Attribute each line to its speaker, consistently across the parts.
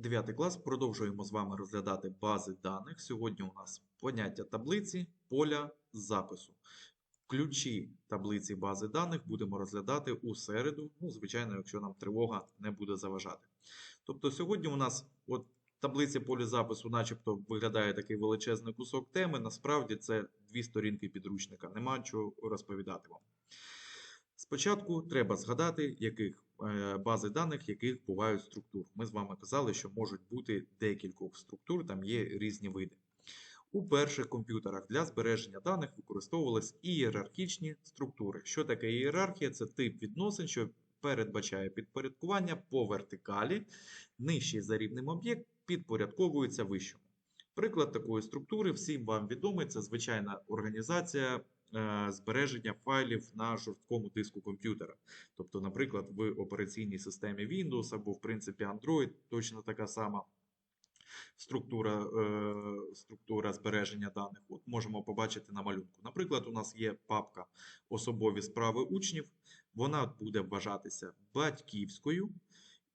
Speaker 1: 9 клас. Продовжуємо з вами розглядати бази даних. Сьогодні у нас поняття таблиці, поля запису. Ключі таблиці бази даних будемо розглядати у середу, ну, звичайно, якщо нам тривога не буде заважати. Тобто сьогодні у нас от таблиця полі запису начебто виглядає такий величезний кусок теми. Насправді це дві сторінки підручника. Нема чого розповідати вам. Спочатку треба згадати, яких е, бази даних, яких бувають структур. Ми з вами казали, що можуть бути декількох структур, там є різні види. У перших комп'ютерах для збереження даних використовувались ієрархічні структури. Що таке ієрархія? Це тип відносин, що передбачає підпорядкування по вертикалі, нижчий за рівнем об'єкт підпорядковується вищому. Приклад такої структури всім вам відомий, це звичайна організація збереження файлів на жорсткому диску комп'ютера. Тобто, наприклад, в операційній системі Windows або, в принципі, Android точно така сама структура, е, структура збереження даних. От можемо побачити на малюнку. Наприклад, у нас є папка особові справи учнів. Вона буде вважатися батьківською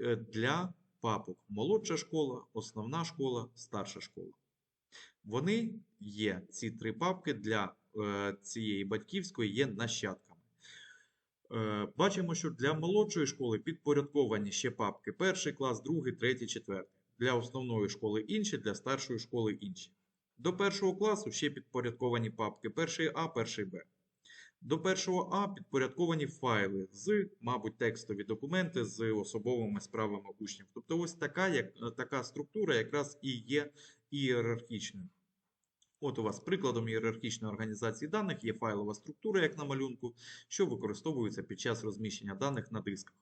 Speaker 1: е, для папок молодша школа, основна школа, старша школа. Вони є, ці три папки для е, цієї батьківської є нащадками. Е, бачимо, що для молодшої школи підпорядковані ще папки перший клас, другий, третій, четвертий. Для основної школи інші, для старшої школи інші. До першого класу ще підпорядковані папки перший А, перший Б. До першого А підпорядковані файли з, мабуть, текстові документи з особовими справами учнів. Тобто, ось така, як, така структура якраз і є ієрархічною. От у вас прикладом ієрархічної організації даних є файлова структура, як на малюнку, що використовується під час розміщення даних на дисках.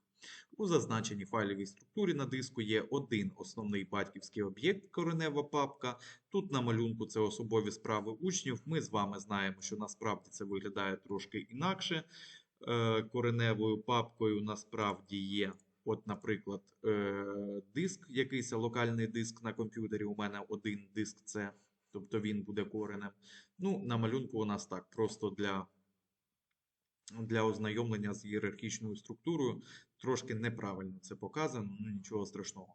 Speaker 1: У зазначеній файловій структурі на диску є один основний батьківський об'єкт, коренева папка. Тут на малюнку це особові справи учнів. Ми з вами знаємо, що насправді це виглядає трошки інакше. Е, Кореневою папкою насправді є, от, наприклад, е, диск, якийсь локальний диск на комп'ютері. У мене один диск це, тобто він буде коренем. Ну, на малюнку у нас так, просто для. Для ознайомлення з ієрархічною структурою трошки неправильно це показано, ну нічого страшного.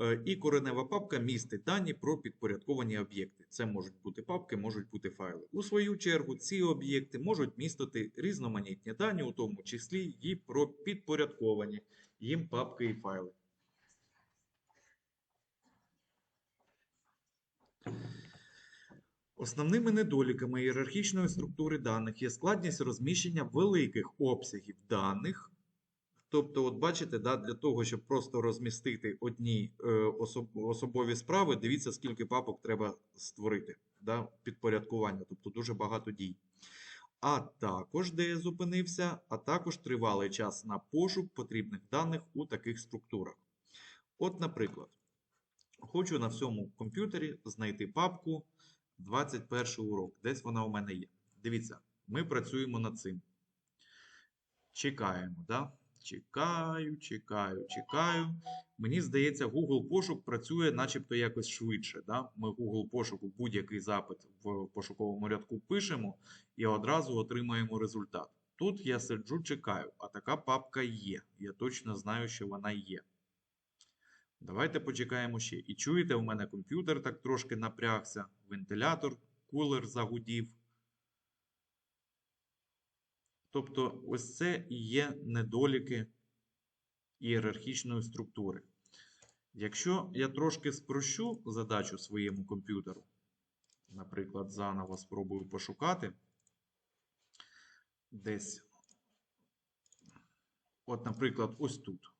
Speaker 1: Е, І коренева папка містить дані про підпорядковані об'єкти. Це можуть бути папки, можуть бути файли. У свою чергу, ці об'єкти можуть містити різноманітні дані, у тому числі і про підпорядковані їм папки і файли. Основними недоліками ієрархічної структури даних є складність розміщення великих обсягів даних. Тобто, от бачите, да, для того, щоб просто розмістити одні е, особ, особові справи, дивіться, скільки папок треба створити да, підпорядкування, тобто дуже багато дій. А також, де я зупинився, а також тривалий час на пошук потрібних даних у таких структурах. От, наприклад, хочу на всьому комп'ютері знайти папку 21 урок. Десь вона у мене є. Дивіться, ми працюємо над цим. Чекаємо, да? Чекаю, чекаю, чекаю. Мені здається, Google пошук працює начебто якось швидше. Да? Ми Google пошуку будь-який запит в пошуковому рядку пишемо і одразу отримаємо результат. Тут я сиджу, чекаю, а така папка є. Я точно знаю, що вона є. Давайте почекаємо ще. І чуєте, у мене комп'ютер так трошки напрягся, вентилятор, кулер загудів. Тобто, ось це і є недоліки ієрархічної структури. Якщо я трошки спрощу задачу своєму комп'ютеру, наприклад, заново спробую пошукати десь, от, наприклад, ось тут.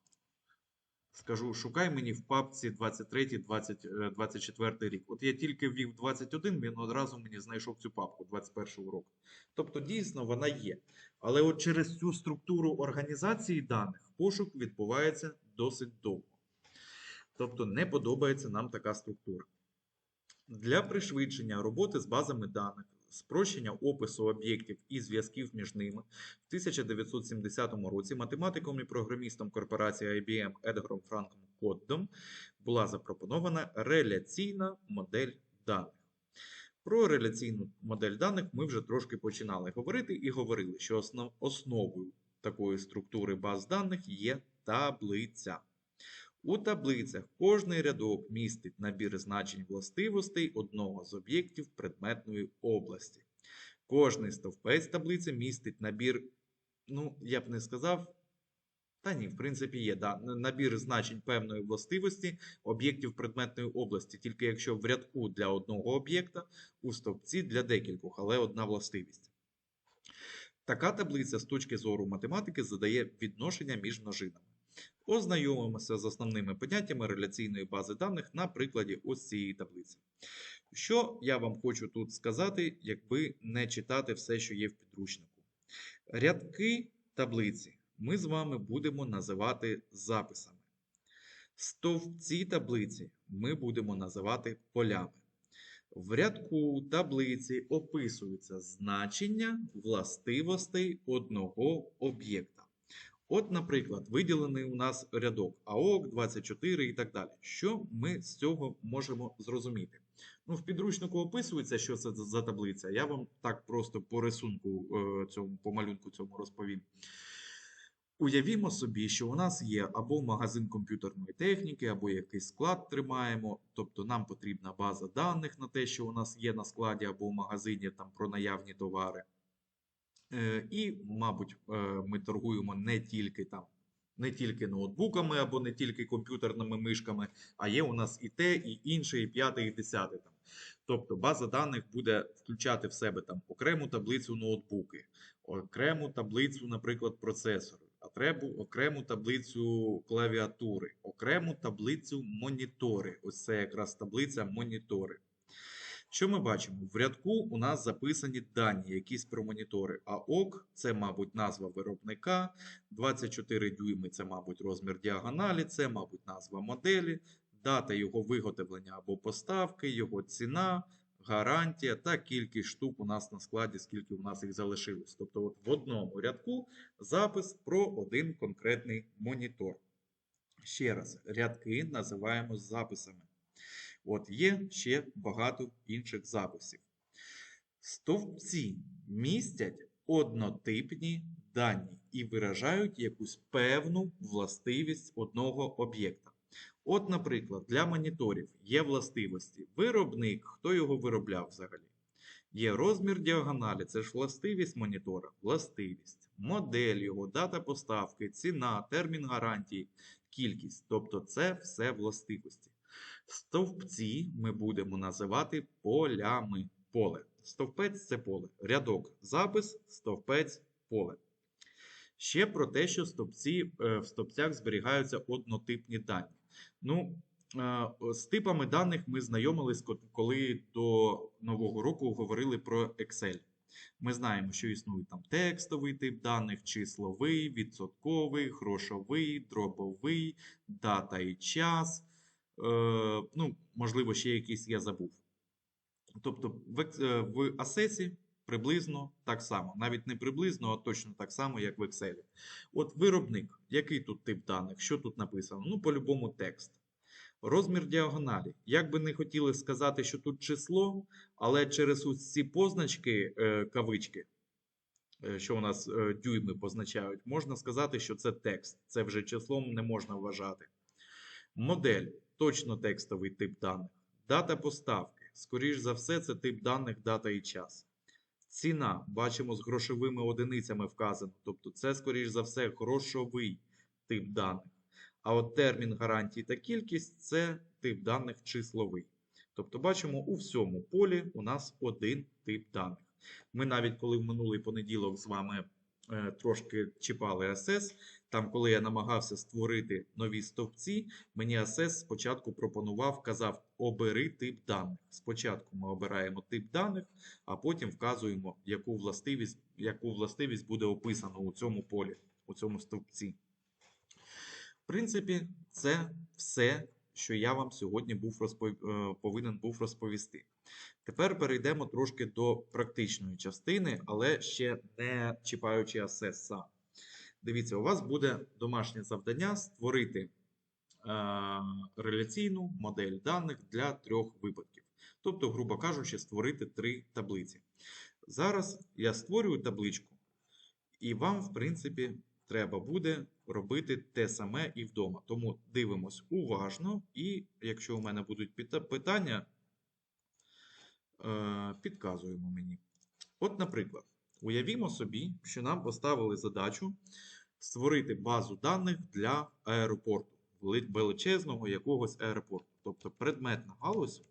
Speaker 1: Скажу, шукай мені в папці 23, 20, е, 24 рік. От я тільки ввів 21, він одразу мені знайшов цю папку 21 урок. Тобто, дійсно, вона є. Але от через цю структуру організації даних пошук відбувається досить довго. Тобто, не подобається нам така структура. Для пришвидшення роботи з базами даних, спрощення опису об'єктів і зв'язків між ними, в 1970 році математиком і програмістом корпорації IBM Едгаром Франком Коддом була запропонована реляційна модель даних. Про реляційну модель даних ми вже трошки починали говорити і говорили, що основ, основою такої структури баз даних є таблиця. У таблицях кожний рядок містить набір значень властивостей одного з об'єктів предметної області. Кожний стовпець таблиці містить набір, ну, я б не сказав, та ні, в принципі, є да, набір значень певної властивості об'єктів предметної області, тільки якщо в рядку для одного об'єкта, у стовпці для декількох, але одна властивість. Така таблиця з точки зору математики задає відношення між множинами. Ознайомимося з основними поняттями реляційної бази даних на прикладі ось цієї таблиці. Що я вам хочу тут сказати, якби не читати все, що є в підручнику. Рядки таблиці ми з вами будемо називати записами. Стовпці таблиці ми будемо називати полями. В рядку таблиці описуються значення властивостей одного об'єкта. От, наприклад, виділений у нас рядок АОК, 24 і так далі. Що ми з цього можемо зрозуміти? Ну, в підручнику описується, що це за таблиця. Я вам так просто по рисунку е, цьому, по малюнку цьому розповім. Уявімо собі, що у нас є або магазин комп'ютерної техніки, або якийсь склад тримаємо. Тобто нам потрібна база даних на те, що у нас є на складі або в магазині там про наявні товари. Е, І, мабуть, е, ми торгуємо не тільки там, не тільки ноутбуками або не тільки комп'ютерними мишками, а є у нас і те, і інше, і п'яте, і десяте. Там. Тобто база даних буде включати в себе там окрему таблицю ноутбуки, окрему таблицю, наприклад, процесору, окрему, окрему таблицю клавіатури, окрему таблицю монітори. Ось це якраз таблиця монітори. Що ми бачимо? В рядку у нас записані дані, якісь про монітори. А ОК це, мабуть, назва виробника. 24 дюйми це, мабуть, розмір діагоналі, це, мабуть, назва моделі, дата його виготовлення або поставки, його ціна, гарантія та кількість штук у нас на складі, скільки у нас їх залишилось. Тобто, от в одному рядку запис про один конкретний монітор. Ще раз, рядки називаємо записами. От є ще багато інших записів. Стовпці містять однотипні дані і виражають якусь певну властивість одного об'єкта. От, наприклад, для моніторів є властивості виробник, хто його виробляв взагалі. Є розмір діагоналі, це ж властивість монітора, властивість, модель його, дата поставки, ціна, термін гарантії, кількість. Тобто це все властивості. Стовпці ми будемо називати полями. Поле. Стовпець це поле. Рядок запис, стовпець поле. Ще про те, що стовпці, е, в стовпцях зберігаються однотипні дані. Ну, е, з типами даних ми знайомились, коли до Нового року говорили про Excel. Ми знаємо, що існує там текстовий тип даних, числовий, відсотковий, грошовий, дробовий, дата і час. Е, ну, можливо, ще якийсь я забув. Тобто в, е, Асесі приблизно так само. Навіть не приблизно, а точно так само, як в Excel. От виробник, який тут тип даних, що тут написано? Ну, по-любому текст. Розмір діагоналі. Як би не хотіли сказати, що тут число, але через ось ці позначки, е, кавички, е, що у нас е, дюйми позначають, можна сказати, що це текст. Це вже числом не можна вважати. Модель точно текстовий тип даних. Дата поставки. Скоріш за все, це тип даних, дата і час. Ціна, бачимо, з грошовими одиницями вказано. Тобто, це, скоріш за все, грошовий тип даних. А от термін гарантії та кількість це тип даних числовий. Тобто, бачимо, у всьому полі у нас один тип даних. Ми навіть коли в минулий понеділок з вами трошки чіпали ASS, там, коли я намагався створити нові стовпці, мені ASS спочатку пропонував, казав, обери тип даних. Спочатку ми обираємо тип даних, а потім вказуємо, яку властивість, яку властивість буде описано у цьому полі, у цьому стовпці. В принципі, це все, що я вам сьогодні був розпов... е, повинен був розповісти. Тепер перейдемо трошки до практичної частини, але ще не чіпаючи ASS сам. Дивіться, у вас буде домашнє завдання створити е, реляційну модель даних для трьох випадків. Тобто, грубо кажучи, створити три таблиці. Зараз я створюю табличку, і вам, в принципі, треба буде робити те саме і вдома. Тому дивимось уважно, і якщо у мене будуть питання, підказуємо мені. От, наприклад, уявімо собі, що нам поставили задачу створити базу даних для аеропорту, величезного якогось аеропорту. Тобто предметна галузь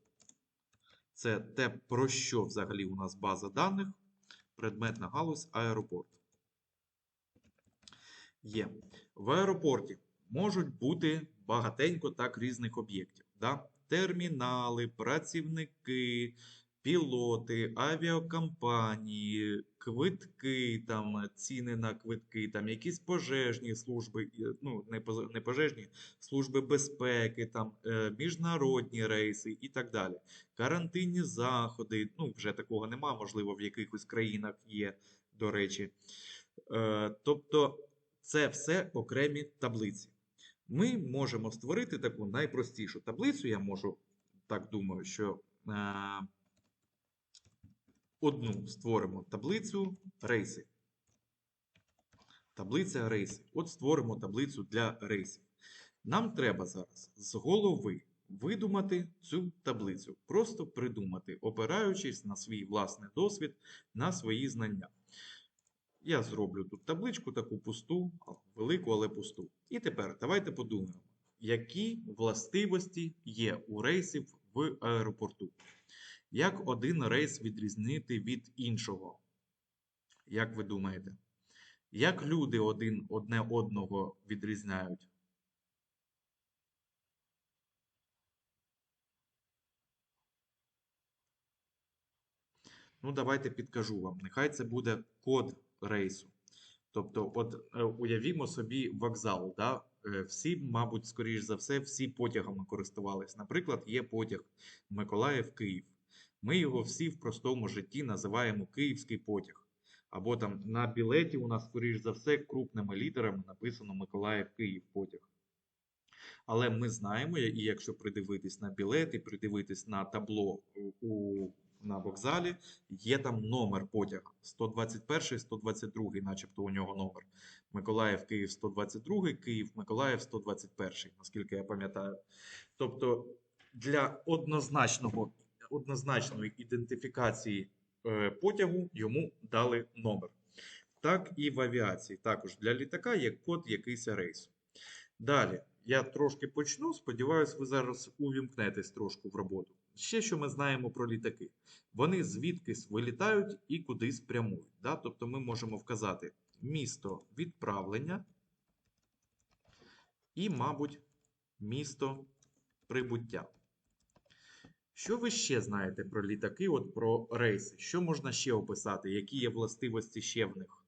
Speaker 1: це те, про що взагалі у нас база даних, предметна галузь аеропорту. Є. В аеропорті можуть бути багатенько так різних об'єктів. Да? Термінали, працівники, пілоти, авіакомпанії, квитки, там, ціни на квитки, там, якісь пожежні служби, ну, не, пожежні, служби безпеки, там, е, міжнародні рейси і так далі. Карантинні заходи, ну, вже такого нема, можливо, в якихось країнах є, до речі. Е, тобто це все окремі таблиці. Ми можемо створити таку найпростішу таблицю. Я можу, так думаю, що е, одну створимо таблицю рейси. Таблиця рейси. От створимо таблицю для рейсів. Нам треба зараз з голови видумати цю таблицю. Просто придумати, опираючись на свій власний досвід, на свої знання. Я зроблю тут табличку таку пусту, велику, але пусту. І тепер давайте подумаємо, які властивості є у рейсів в аеропорту. Як один рейс відрізнити від іншого? Як ви думаєте? Як люди один одне одного відрізняють? Ну, давайте підкажу вам. Нехай це буде код рейсу. Тобто, от е, уявімо собі вокзал. Да? Е, Всі, мабуть, скоріш за все, всі потягами користувались. Наприклад, є потяг Миколаїв-Київ. Ми його всі в простому житті називаємо Київський потяг. Або там на білеті у нас, скоріш за все, крупними літерами написано Миколаїв-Київ потяг. Але ми знаємо, і якщо придивитись на білет і придивитись на табло у, на вокзалі, є там номер потяга 121, 122, начебто у нього номер. Миколаїв, Київ 122, Київ, Миколаїв 121, наскільки я пам'ятаю. Тобто для однозначного, однозначної ідентифікації е, потягу йому дали номер. Так і в авіації. Також для літака є код якийсь рейсу. Далі, я трошки почну. Сподіваюсь, ви зараз увімкнетесь трошки в роботу. Ще що ми знаємо про літаки. Вони звідкись вилітають і кудись прямують. Да? Тобто ми можемо вказати місто відправлення і, мабуть, місто прибуття. Що ви ще знаєте про літаки, от про рейси? Що можна ще описати? Які є властивості ще в них?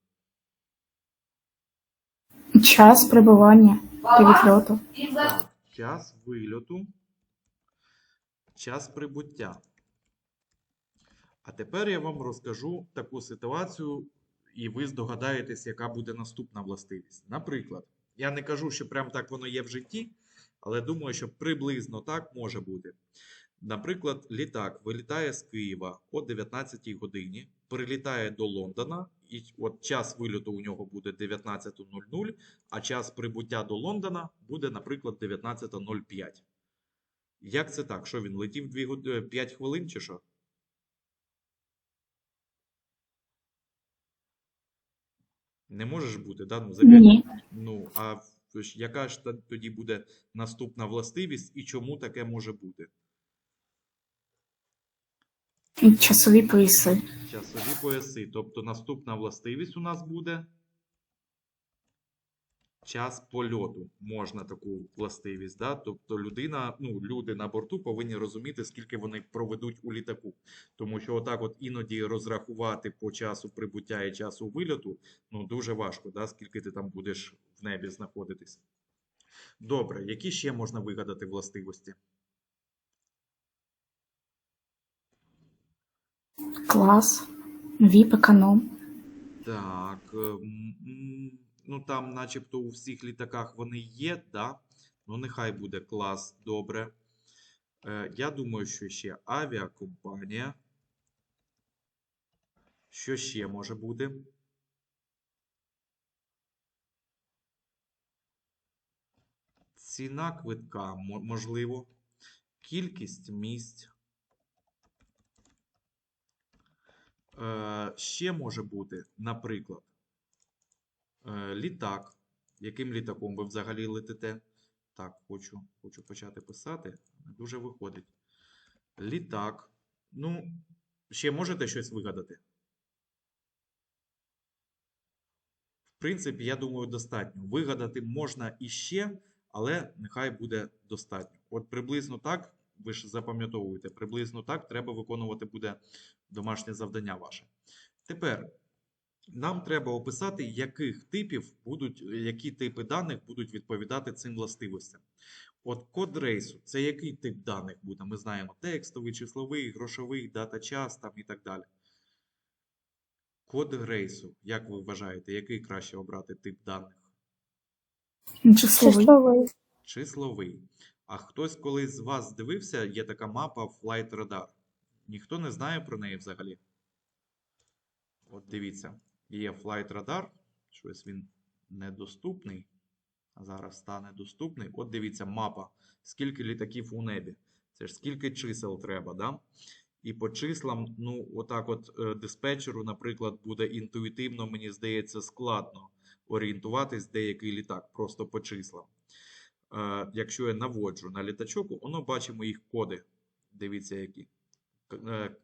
Speaker 2: Час прибування і відльоту.
Speaker 1: Так, час вильоту, час прибуття. А тепер я вам розкажу таку ситуацію, і ви здогадаєтесь, яка буде наступна властивість. Наприклад, я не кажу, що прям так воно є в житті, але думаю, що приблизно так може бути. Наприклад, літак вилітає з Києва о 19 годині, прилітає до Лондона, і от час вильоту у нього буде 19.00, а час прибуття до Лондона буде, наприклад, 19.05. Як це так? Що він летів 2 год... 5 хвилин чи що? Не можеш бути, да? Ну, за п'ять-
Speaker 2: Ні.
Speaker 1: Ну, а яка ж тоді буде наступна властивість і чому таке може бути?
Speaker 2: Часові пояси.
Speaker 1: Часові пояси. Тобто наступна властивість у нас буде час польоту. Можна таку властивість. Да? Тобто людина, ну, люди на борту повинні розуміти, скільки вони проведуть у літаку. Тому що отак от іноді розрахувати по часу прибуття і часу вильоту ну, дуже важко, да? скільки ти там будеш в небі знаходитись. Добре, які ще можна вигадати властивості?
Speaker 2: Клас. Віп економ.
Speaker 1: Так, е, ну там, начебто, у всіх літаках вони є, да? Ну, нехай буде клас, добре. Е, Я думаю, що ще авіакомпанія. Що ще може бути? ціна квитка, можливо, кількість місць. Е, ще може бути, наприклад, е, літак. Яким літаком ви взагалі летите? Так, хочу, хочу почати писати. Не дуже виходить. Літак. Ну, ще можете щось вигадати? В принципі, я думаю, достатньо. Вигадати можна іще, але нехай буде достатньо. От приблизно так, ви ж запам'ятовуєте, приблизно так треба виконувати буде домашнє завдання ваше. Тепер нам треба описати, яких типів будуть, які типи даних будуть відповідати цим властивостям. От код рейсу це який тип даних буде? Ми знаємо текстовий, числовий, грошовий, дата час там і так далі. Код рейсу, як ви вважаєте, який краще обрати тип даних?
Speaker 2: Числовий.
Speaker 3: Числовий.
Speaker 1: А хтось колись з вас дивився, є така мапа Flight Radar. Ніхто не знає про неї взагалі. От дивіться, є Flight Radar, щось він недоступний, а зараз стане доступний. От дивіться, мапа. Скільки літаків у небі. Це ж скільки чисел треба, да? І по числам, ну, отак от е, диспетчеру, наприклад, буде інтуїтивно, мені здається, складно орієнтуватись, де який літак, просто по числам. Е, якщо я наводжу на літачок, воно бачимо їх коди. Дивіться, які. Е,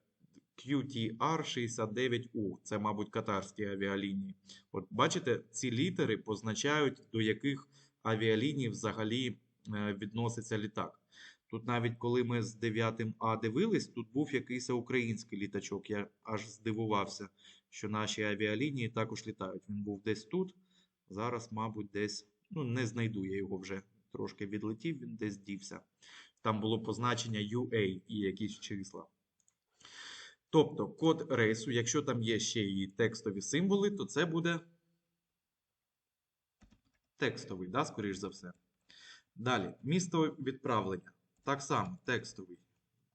Speaker 1: QTR69U, це, мабуть, катарські авіалінії. От бачите, ці літери позначають, до яких авіаліній взагалі е, відноситься літак. Тут навіть коли ми з 9А дивились, тут був якийсь український літачок. Я аж здивувався, що наші авіалінії також літають. Він був десь тут. Зараз, мабуть, десь, ну, не знайду я його вже. Трошки відлетів, він десь дівся. Там було позначення UA і якісь числа. Тобто код рейсу, якщо там є ще і текстові символи, то це буде текстовий, да, скоріш за все. Далі, місто відправлення. Так само, текстовий.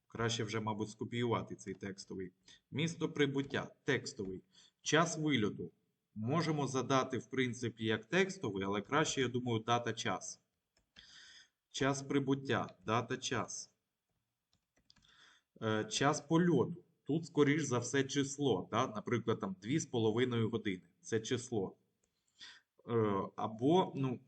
Speaker 1: Краще вже, мабуть, скопіювати цей текстовий. Місто прибуття текстовий. Час вильоту. Можемо задати, в принципі, як текстовий, але краще, я думаю, дата час. Час прибуття, дата час. Е, час польоту. Тут, скоріш за все, число. Да? Наприклад, там 2,5 години. Це число. Е, або, ну,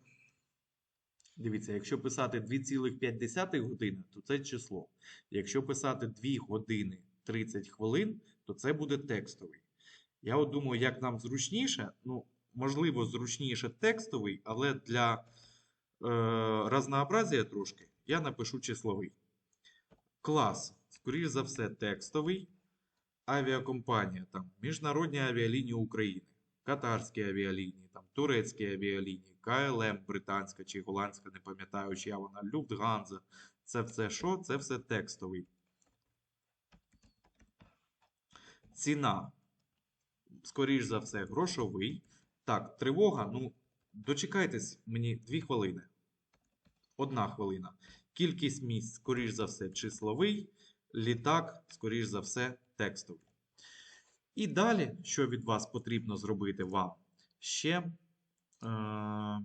Speaker 1: дивіться, якщо писати 2,5 години, то це число. Якщо писати 2 години 30 хвилин, то це буде текстовий. Я от думаю, як нам зручніше, ну, можливо, зручніше текстовий, але для разнообразія трошки я напишу числовий. Клас, скоріш за все, текстовий. Авіакомпанія, там, Міжнародні авіалінії України, Катарські авіалінії, там, Турецькі авіалінії, КЛМ, британська чи голландська, не пам'ятаю, чия вона, Люфтганза. Це все що? Це все текстовий. Ціна, скоріш за все, грошовий. Так, тривога, ну, дочекайтесь мені 2 хвилини. Одна хвилина. Кількість місць, скоріш за все, числовий. Літак, скоріш за все, текстовий. І далі, що від вас потрібно зробити вам? Ще. Е-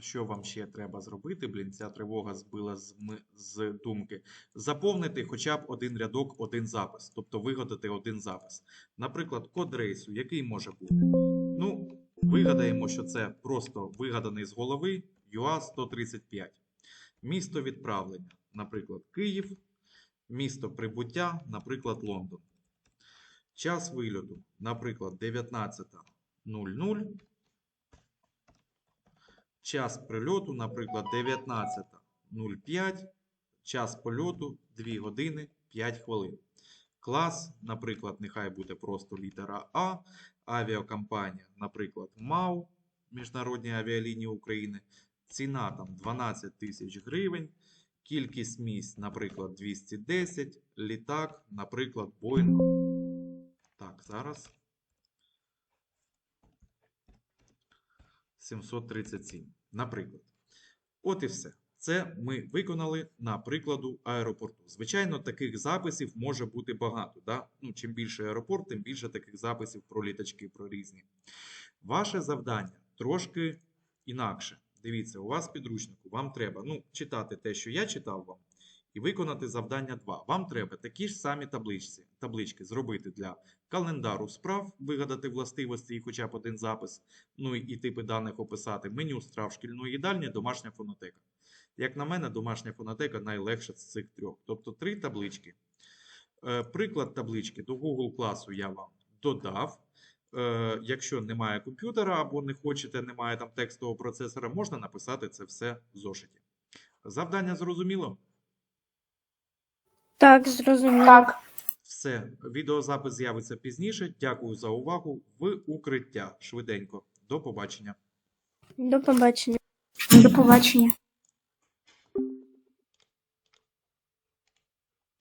Speaker 1: що вам ще треба зробити? Блін, ця тривога збила з, з думки. Заповнити хоча б один рядок, один запис. Тобто вигадати один запис. Наприклад, код рейсу, який може бути? Ну, вигадаємо, що це просто вигаданий з голови UA 135. Місто відправлення, наприклад, Київ. Місто прибуття, наприклад, Лондон. Час вильоту, наприклад, 19.00. Час прильоту, наприклад, 19.05. Час польоту 2 години 5 хвилин. Клас, наприклад, нехай буде просто літера А. Авіакомпанія, наприклад, МАУ, Міжнародні авіалінії України. Ціна там 12 тисяч гривень. Кількість місць, наприклад, 210. Літак, наприклад, Boeing. Так, зараз. 737. Наприклад. От і все. Це ми виконали на прикладу аеропорту. Звичайно, таких записів може бути багато. Да? Ну, чим більше аеропорт, тим більше таких записів про літачки, про різні. Ваше завдання трошки інакше. Дивіться, у вас підручнику вам треба ну, читати те, що я читав вам, і виконати завдання 2. Вам треба такі ж самі табличці, таблички зробити для календару справ, вигадати властивості і хоча б один запис, ну і типи даних описати, меню страв шкільної їдальні, домашня фонотека. Як на мене, домашня фонотека найлегша з цих трьох. Тобто три таблички. Е, Приклад таблички до Google класу я вам додав. Е, Якщо немає комп'ютера або не хочете, немає там текстового процесора, можна написати це все в зошиті. Завдання зрозуміло?
Speaker 3: Так, зрозуміло.
Speaker 2: Так.
Speaker 1: Все, відеозапис з'явиться пізніше. Дякую за увагу. В укриття швиденько. До побачення.
Speaker 3: До побачення.
Speaker 2: До побачення.